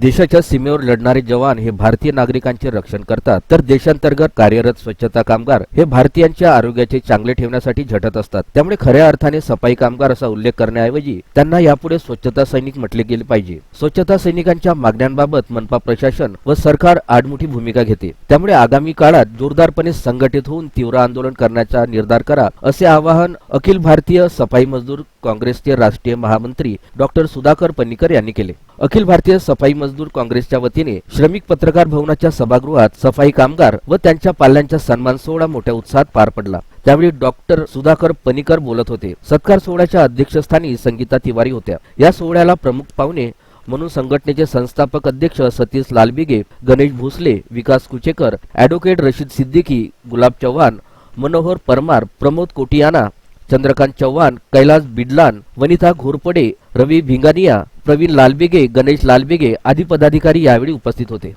देशाच्या सीमेवर लढणारे जवान हे भारतीय नागरिकांचे रक्षण करतात. तर देशांतर्गत कार्यरत स्वच्छता कामगार हे भारतीयांच्या आरोग्याचे चांगले ठेवण्यासाठी झटत असतात. त्यामुळे खऱ्या अर्थाने सफाई कामगार असा उल्लेख करण्याऐवजी त्यांना यापुढे स्वच्छता सैनिक म्हटले गेले पाहिजे. स्वच्छता सैनिकांच्या मागण्यांबाबत मनपा प्रशासन व सरकार आडमुठी भूमिका घेते. त्यामुळे आगामी काळात जोरदारपणे संघटित होऊन तीव्र आंदोलन करण्याचा निर्धार करा असे आवाहन अखिल भारतीय सफाई मजदूर काँग्रेसचे राष्ट्रीय महामंत्री डॉक्टर सुधाकर पन्नीकर यांनी केले. अखिल भारतीय सफाई मजदूर काँग्रेसच्या वतीने श्रमिक पत्रकार भवनाच्या सभागृहात सफाई कामगार व त्यांच्या पाल्यांचा सन्मान सोहळा मोठ्या उत्साहात पार पडला. त्यावेळी डॉक्टर सुधाकर पनिकर बोलत होते. सत्कार सोहळ्याच्या अध्यक्षस्थानी संगीता तिवारी होत्या. या सोहळ्याला प्रमुख पाहुणे म्हणून संघटनेचे संस्थापक अध्यक्ष सतीश लालबिगे गणेश भोसले विकास कुचेकर ॲडव्होकेट रशीद सिद्दीकी गुलाब चव्हाण मनोहर परमार प्रमोद कोटियाना चंद्रकांत चव्हाण कैलास बिडलान वनिता घोरपडे रवी भिंगानिया प्रवीण लालबेगे गणेश लालबेगे आदी पदाधिकारी यावेळी उपस्थित होते.